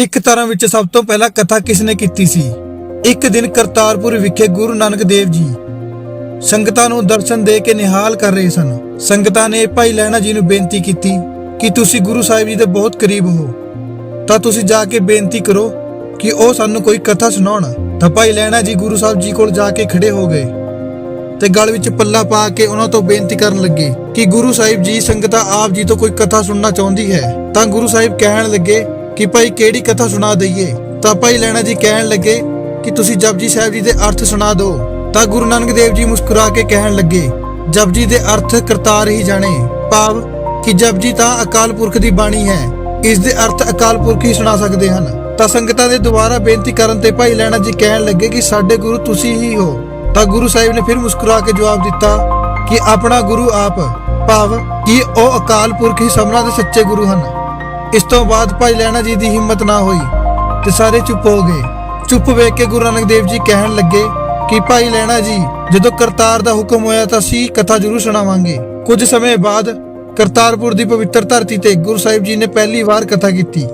ਸਿੱਖ ਧਰਮ ਵਿੱਚ ਸਭ ਤੋਂ ਪਹਿਲਾਂ ਕਥਾ ਕਿਸ ਨੇ ਕੀਤੀ ਸੀ? ਇੱਕ ਦਿਨ ਕਰਤਾਰਪੁਰ ਵਿਖੇ ਗੁਰੂ ਨਾਨਕ ਦੇਵ ਜੀ ਸੰਗਤਾਂ ਨੂੰ ਦਰਸ਼ਨ ਦੇ ਕੇ ਨਿਹਾਲ ਕਰ ਰਹੇ ਸਨ। ਸੰਗਤਾਂ ਨੇ ਭਾਈ ਲਹਿਣਾ ਜੀ ਨੂੰ ਬੇਨਤੀ ਕੀਤੀ ਕਿ ਤੁਸੀਂ ਗੁਰੂ ਸਾਹਿਬ ਜੀ ਦੇ ਬਹੁਤ ਕਰੀਬ ਹੋ। ਤਾਂ ਤੁਸੀਂ ਜਾ ਕੇ ਬੇਨਤੀ ਕਰੋ ਕਿ ਉਹ ਸਾਨੂੰ ਕੋਈ ਕਥਾ ਸੁਣਾਉਣ। ਤਾਂ ਭਾਈ ਲਹਿਣਾ ਜੀ ਗੁਰੂ ਸਾਹਿਬ ਜੀ ਕੋਲ ਜਾ ਕੇ ਖੜੇ ਹੋ ਗਏ ਤੇ ਗਲ ਵਿੱਚ ਪੱਲਾ ਪਾ ਕੇ ਉਹਨਾਂ ਤੋਂ ਬੇਨਤੀ ਕਰਨ ਲੱਗੇ ਕਿ ਗੁਰੂ ਸਾਹਿਬ ਜੀ ਸੰਗਤਾਂ ਆਪ ਜੀ ਤੋਂ ਕੋਈ ਕਥਾ ਸੁਣਨਾ ਚਾਹੁੰਦੀ ਹੈ। ਤਾਂ ਗੁਰੂ ਸਾਹਿਬ ਕਹਿਣ ਲੱਗੇ ਕਿ ਭਾਈ ਕਿਹੜੀ ਕਥਾ ਸੁਣਾ ਦਈਏ? ਤਾਂ ਭਾਈ ਲੈਣਾ ਜੀ ਕਹਿਣ ਲੱਗੇ ਕਿ ਤੁਸੀਂ ਜਪਜੀ ਸਾਹਿਬ ਜੀ ਦੇ ਅਰਥ ਸੁਣਾ ਦਿਓ ਤਾਂ ਗੁਰੂ ਨਾਨਕ ਦੇਵ ਜੀ ਮੁਸਕਰਾ ਕੇ ਕਹਿਣ ਲੱਗੇ, ਜਪਜੀ ਦੇ ਅਰਥ ਕਰਤਾਰ ਹੀ ਜਾਣੇ। ਭਾਵ ਕਿ ਜਪਜੀ ਤਾਂ ਅਕਾਲ ਪੁਰਖ ਦੀ ਬਾਣੀ ਹੈ। ਇਸ ਦੇ ਅਰਥ ਅਕਾਲ ਪੁਰਖ ਹੀ ਸੁਣਾ ਸਕਦੇ ਹਨ। ਤਾਂ ਸੰਗਤਾਂ ਦੇ ਦੁਬਾਰਾ ਬੇਨਤੀ ਕਰਨ ਤੇ ਭਾਈ ਲੈਣਾ ਜੀ ਕਹਿਣ ਲੱਗੇ ਕਿ ਸਾਡੇ ਗੁਰੂ ਤੁਸੀਂ ਹੀ ਹੋ। ਤਾਂ ਗੁਰੂ ਸਾਹਿਬ ਨੇ ਫਿਰ ਮੁਸਕਰਾ ਕੇ ਜਵਾਬ ਦਿੱਤਾ ਕਿ ਆਪਣਾ ਗੁਰੂ ਆਪ। ਭਾਵ ਕਿ ਉਹ ਅਕਾਲ ਪੁਰਖ ਹੀ ਸਭਨਾਂ ਦੇ ਸੱਚੇ ਗੁਰੂ ਹਨ। ਇਸ ਤੋਂ ਬਾਅਦ ਭਾਈ ਲੈਣਾ ਜੀ ਦੀ ਹਿੰਮਤ ਨਾ ਹੋਈ ਤੇ ਸਾਰੇ ਚੁੱਪ ਹੋ ਗਏ। ਚੁੱਪ ਵੇਖ ਕੇ ਗੁਰੂ ਨਾਨਕ ਦੇਵ ਜੀ ਕਹਿਣ ਲੱਗੇ ਕਿ ਭਾਈ ਲੈਣਾ ਜੀ, ਜਦੋਂ ਕਰਤਾਰ ਦਾ ਹੁਕਮ ਹੋਇਆ ਤਾਂ ਅਸੀਂ ਕਥਾ ਜ਼ਰੂਰ ਸੁਣਾਵਾਂਗੇ। ਕੁਝ ਸਮੇਂ ਬਾਅਦ ਕਰਤਾਰਪੁਰ ਦੀ ਪਵਿੱਤਰ ਧਰਤੀ ਤੇ ਗੁਰੂ ਸਾਹਿਬ ਜੀ ਨੇ ਪਹਿਲੀ ਵਾਰ ਕਥਾ ਕੀਤੀ।